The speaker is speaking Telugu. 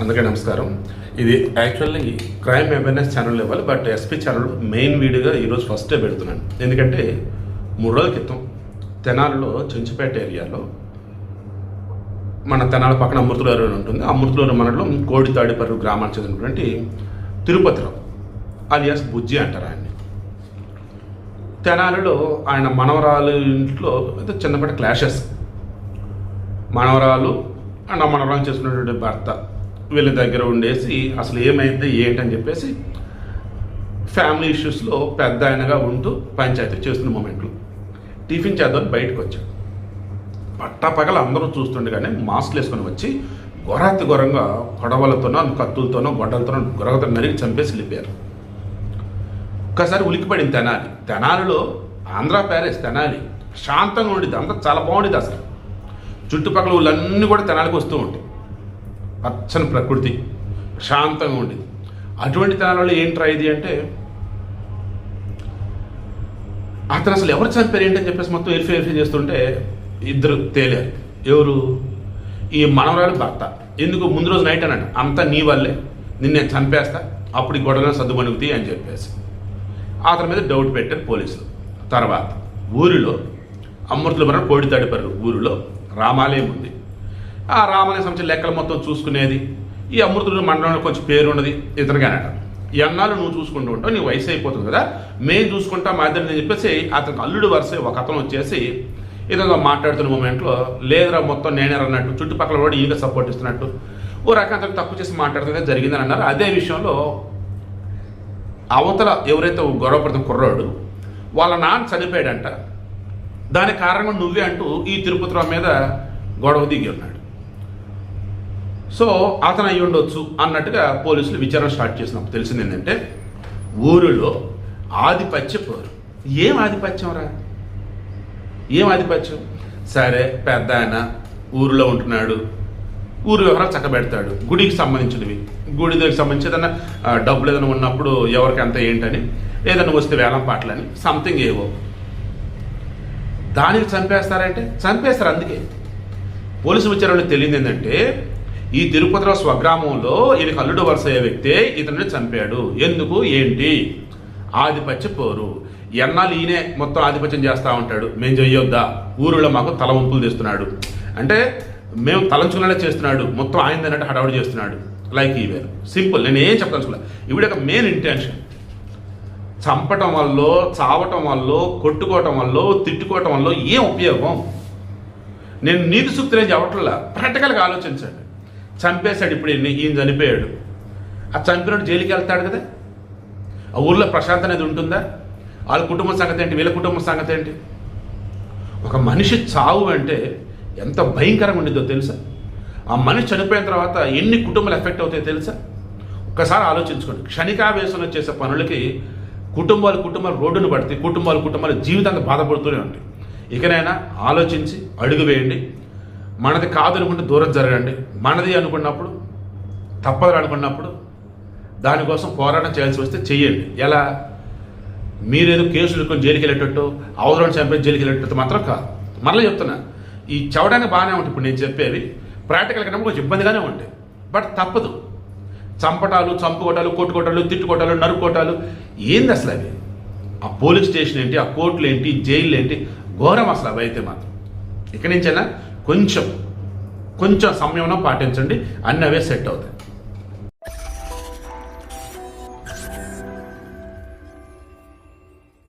అందుకే నమస్కారం. ఇది యాక్చువల్లీ క్రైమ్ అవేర్నెస్ ఛానల్ ఇవ్వాలి బట్ ఎస్పీ ఛానల్ మెయిన్ వీడియోగా ఈరోజు ఫస్టే పెడుతున్నాను. ఎందుకంటే మూడు రోజుల క్రితం తెనాలిలో చెంచుపేట ఏరియాలో మన తెనాల పక్కన అమృతలూరు అని ఉంటుంది. అమృతలూరు మండలం కోడితాడిపర్రు గ్రామానికి చెందినటువంటి తిరుపతిరావు అలియాస్ బుజ్జి అంటారు ఆయన్ని. తెనాలిలో ఆయన మనవరాలు ఇంట్లో ఏదో చిన్నపాటి క్లాషెస్. మనవరాలు అండ్ ఆ మనవరాలు చేసుకున్నటువంటి భర్త. వీళ్ళ దగ్గర ఉండేసి అసలు ఏమైంది ఏంటని చెప్పేసి ఫ్యామిలీ ఇష్యూస్లో పెద్ద ఆయనగా ఉంటూ పంచాయతీ చేస్తున్న మూమెంట్లు టిఫిన్ చేద్దాం బయటకు వచ్చాడు. పట్టపగల అందరూ చూస్తుండగానే మాస్క్లు వేసుకొని వచ్చి ఘోరాతి ఘోరంగా కొడవలతోనో కత్తులతోనో గొడ్డలతోనో గొరగతో నరిగి చంపేసి వెళ్ళిపోయారు. ఒక్కసారి ఉలికిపడింది తెనాలి. తెనాలిలో ఆంధ్ర ప్యారెస్ తెనాలి. శాంతంగా ఉండేది. అంతా చాలా బాగుండేది అసలు. చుట్టుపక్కల ఊళ్ళన్నీ కూడా తెనాలికి వస్తూ ఉంటాయి. పచ్చని ప్రకృతి ప్రశాంతంగా ఉండేది. అటువంటి తెనాలలో ఏంట్రా ఇది అంటే అతను అసలు ఎవరు చంపారు ఏంటని చెప్పేసి మొత్తం వెరిఫై వెరిఫై చేస్తుంటే ఇద్దరు తేలారు. ఎవరు? ఈ మనవరాలు భర్త. ఎందుకు? ముందు రోజు నైట్ అన్నాడు అంతా నీ వల్లే. నిన్ను నేను చంపేస్తా. అప్పుడు ఈ గొడవలను సర్దుమణుగుతాయి అని చెప్పేసి. అతని మీద డౌట్ పెట్టారు పోలీసులు. తర్వాత ఊరిలో అమృతపురం కోడి తాడిపర్రు ఊరిలో రామాలయం ఉంది. ఆ రామని సంబంధించిన లెక్కలు మొత్తం చూసుకునేది. ఈ అమృతుడు మండలంలో కొంచెం పేరు ఉన్నది ఇతనిగానట ఎన్నాళ్ళు నువ్వు చూసుకుంటూ ఉంటావు? నీ వయసు అయిపోతుంది కదా. మేము చూసుకుంటా మా ఇద్దరిని చెప్పేసి అతనికి అల్లుడు వరుస ఒక అతను వచ్చేసి ఇతను మాట్లాడుతున్న మూమెంట్లో లేదురా మొత్తం నేనే అన్నట్టు చుట్టుపక్కల కూడా ఈగ సపోర్ట్ ఇస్తున్నట్టు. ఓ రకంగా తక్కువ చేసి మాట్లాడుతుంటే జరిగిందని అన్నారు. అదే విషయంలో అవతల ఎవరైతే గొడవపడుతున్న కుర్రాడు వాళ్ళ నాన్న చనిపోయాడంట. దానికి కారణంగా నువ్వే అంటూ ఈ తిరుపతిరావు మీద గొడవ దిగి ఉన్నాడు. సో అతను అయి ఉండొచ్చు అన్నట్టుగా పోలీసులు విచారణ స్టార్ట్ చేసినప్పుడు తెలిసింది ఏంటంటే ఊరిలో ఆధిపత్య పోరు. ఏం ఆధిపత్యం రా? ఏం ఆధిపత్యం? సరే పెద్ద ఆయన ఊరిలో ఉంటున్నాడు. ఊరు వ్యవహారాలు చక్కబెడతాడు. గుడికి సంబంధించినవి. గుడి దగ్గరికి సంబంధించి ఏదైనా డబ్బులు ఏదైనా ఉన్నప్పుడు ఎవరికి ఎంత ఏంటని ఏదైనా వస్తే వేలం పాటలని సంథింగ్ ఏవో. దానికి చంపేస్తారంటే? చంపేస్తారు అందుకే. పోలీసు విచారణలో తెలియదు ఏంటంటే ఈ తిరుపతిరావు స్వగ్రామంలో ఈయనకి అల్లుడు వరుస అయ్యే వ్యక్తే ఇతన్ని చంపాడు. ఎందుకు? ఏంటి? ఆధిపత్య పోరు. ఎన్నాళ్ళు ఈయనే మొత్తం ఆధిపత్యం చేస్తూ ఉంటాడు. మేము చెయ్యొద్దా? ఊరిలో మాకు తల వంపులు తెస్తున్నాడు. అంటే మేము తలంచుకునేలా చేస్తున్నాడు. మొత్తం ఆయన అన్నట్టు హడావుడి చేస్తున్నాడు. లైక్ ఈవేర్ సింపుల్. నేను ఏం చెప్పదలుచుకోలే ఇవిడ ఒక మెయిన్ ఇంటెన్షన్. చంపటం వల్ల చావటం వల్ల కొట్టుకోవటం వల్ల తిట్టుకోవటం వల్ల ఏం ఉపయోగం? నేను నీతి సూక్తులు చెప్పట్లా ప్రాక్టికల్గా ఆలోచించండి. చంపేశాడు ఇప్పుడు ఈయన్ని, ఈయన చనిపోయాడు. ఆ చంపినోడు జైలుకి వెళ్తాడు కదా? ఆ ఊళ్ళో ప్రశాంతత అనేది ఉంటుందా? వాళ్ళ కుటుంబ సంగతి ఏంటి? వీళ్ళ కుటుంబ సంగతి ఏంటి? ఒక మనిషి చావు అంటే ఎంత భయంకరంగా ఉండిద్దో తెలుసా? ఆ మనిషి చనిపోయిన తర్వాత ఎన్ని కుటుంబాలు ఎఫెక్ట్ అవుతాయో తెలుసా? ఒక్కసారి ఆలోచించుకోండి. క్షణికావేశంలో చేసే పనులకి కుటుంబాలు కుటుంబాలు రోడ్డును పడితే కుటుంబాలు కుటుంబాలు జీవితాన్ని బాధపడుతూనే ఉంటాయి. ఇకనైనా ఆలోచించి అడుగు వేయండి. మనది కాదు అనుకుంటే దూరం జరగండి. మనది అనుకున్నప్పుడు తప్పదు అనుకున్నప్పుడు దానికోసం పోరాటం చేయాల్సి వస్తే చెయ్యండి. ఎలా? మీరేదో కేసులు కొన్ని జైలుకి వెళ్ళేటట్టు అవసరం చంపేసి జైలుకి వెళ్ళేటట్టు మాత్రం కాదు. మరలా చెప్తున్నా ఈ చవడానికి బాగానే ఉంటుంది. ఇప్పుడు నేను చెప్పేవి ప్రాక్టికల్ కన్నా కొంచెం ఇబ్బందిగానే ఉంటాయి బట్ తప్పదు. చంపటాలు చంపుకోటాలు కొట్టుకోటాలు తిట్టుకోటాలు నరుక్కోటాలు ఏంది అసలు అవి? ఆ పోలీస్ స్టేషన్ ఏంటి ఆ కోర్టులు ఏంటి జైలు ఏంటి ఘోరం అసలు అవి అయితే మాత్రం. ఇక్కడి నుంచైనా కొంచెం కొంచెం సంయమనం పాటించండి అన్నీ అవే సెట్ అవుతాయి.